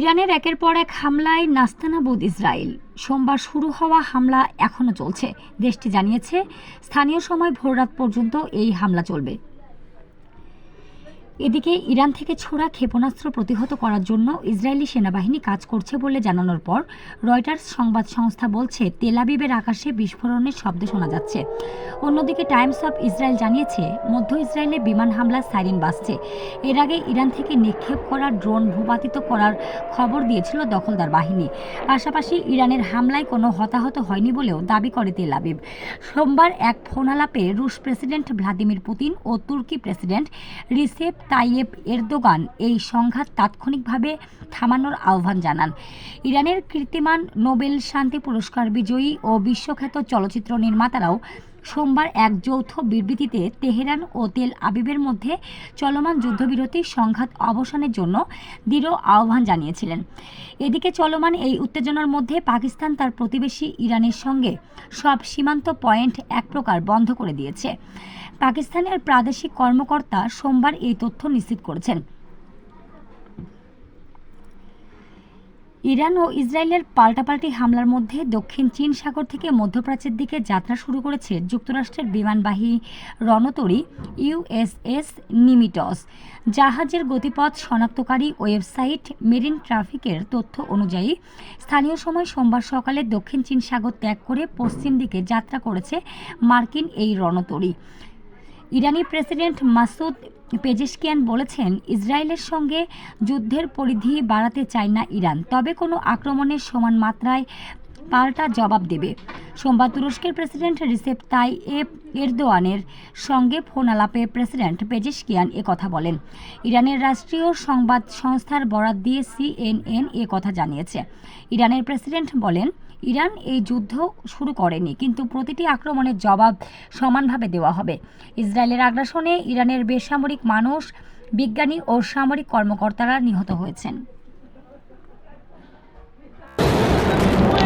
ইরানের একের পর এক হামলায় নাস্তানাবুদ ইসরায়েল। সোমবার শুরু হওয়া হামলা এখনও চলছে। দেশটি জানিয়েছে, স্থানীয় সময় ভোররাত পর্যন্ত এই হামলা চলবে। এদিকে ইরান থেকে ছোড়া ক্ষেপণাস্ত্র প্রতিহত করার জন্য ইসরায়েলি সেনাবাহিনী কাজ করছে বলে জানানোর পর রয়টার্স সংবাদ সংস্থা বলছে তেলাবিবের আকাশে বিস্ফোরণের শব্দ শোনা যাচ্ছে। অন্যদিকে টাইমস অফ ইসরায়েল জানিয়েছে, মধ্য ইসরায়েলে বিমান হামলার সাইরেন বাজছে। এর আগে ইরান থেকে নিক্ষেপ করা ড্রোন ভূপাতিত করার খবর দিয়েছিল দখলদার বাহিনী। পাশাপাশি ইরানের হামলায় কোনো হতাহত হয়নি বলেও দাবি করে তেল আবিব। সোমবার এক ফোনালাপে রুশ প্রেসিডেন্ট ভ্লাদিমির পুতিন ও তুর্কি প্রেসিডেন্ট রিসেপ তাইয়েব এরদোগান এই সংঘাত তাৎক্ষণিকভাবে থামানোর আহ্বান জানান। ইরানের কীর্তিমান নোবেল শান্তি পুরস্কার বিজয়ী ও বিশ্বখ্যাত চলচ্চিত্র নির্মাতারাও সোমবার এক যৌথ বিবৃতিতে তেহরান ও তেল আবিবের মধ্যে চলমান যুদ্ধবিরতি সংঘাত অবসানের জন্য দৃঢ় আহ্বান জানিয়েছিলেন। এদিকে চলমান এই উত্তেজনার মধ্যে পাকিস্তান তার প্রতিবেশী ইরানের সঙ্গে সব সীমান্ত পয়েন্ট এক প্রকার বন্ধ করে দিয়েছে। পাকিস্তানের প্রাদেশিক কর্মকর্তা সোমবার এই তথ্য নিশ্চিত করেছেন। ইরান ও ইসরায়েলের পাল্টাপাল্টি হামলার মধ্যে দক্ষিণ চীন সাগর থেকে মধ্যপ্রাচ্যের দিকে যাত্রা শুরু করেছে যুক্তরাষ্ট্রের বিমানবাহী রণতরী ইউএসএস নিমিটস। জাহাজের গতিপথ শনাক্তকারী ওয়েবসাইট মেরিন ট্রাফিকের তথ্য অনুযায়ী, স্থানীয় সময় সোমবার সকালে দক্ষিণ চীন সাগর ত্যাগ করে পশ্চিম দিকে যাত্রা করেছে মার্কিন এই রণতরী। ইরানি প্রেসিডেন্ট মাসুদ পেজেশকিয়ান বলেছেন, ইসরায়েলের সঙ্গে যুদ্ধের পরিধি বাড়াতে চায় না ইরান। তবে কোনো আক্রমণের সমান মাত্রায় পাল্টা জবাব দেবে। সোমবার তুরস্কের প্রেসিডেন্ট রিসেপ তাই এ এরদোয়ানের সঙ্গে ফোন আলাপে প্রেসিডেন্ট পেজেশকিয়ান এ কথা বলেন। ইরানের রাষ্ট্রীয় সংবাদ সংস্থার বরাত দিয়ে সিএনএন এ কথা জানিয়েছে। ইরানের প্রেসিডেন্ট বলেন, ইরান এই যুদ্ধ শুরু করেনি, কিন্তু প্রতিটি আক্রমণের জবাব সমানভাবে দেওয়া হবে। ইসরায়েলের আগ্রাসনে ইরানের বেসামরিক মানুষ, বিজ্ঞানী ও সামরিক কর্মকর্তারা নিহত হয়েছেন।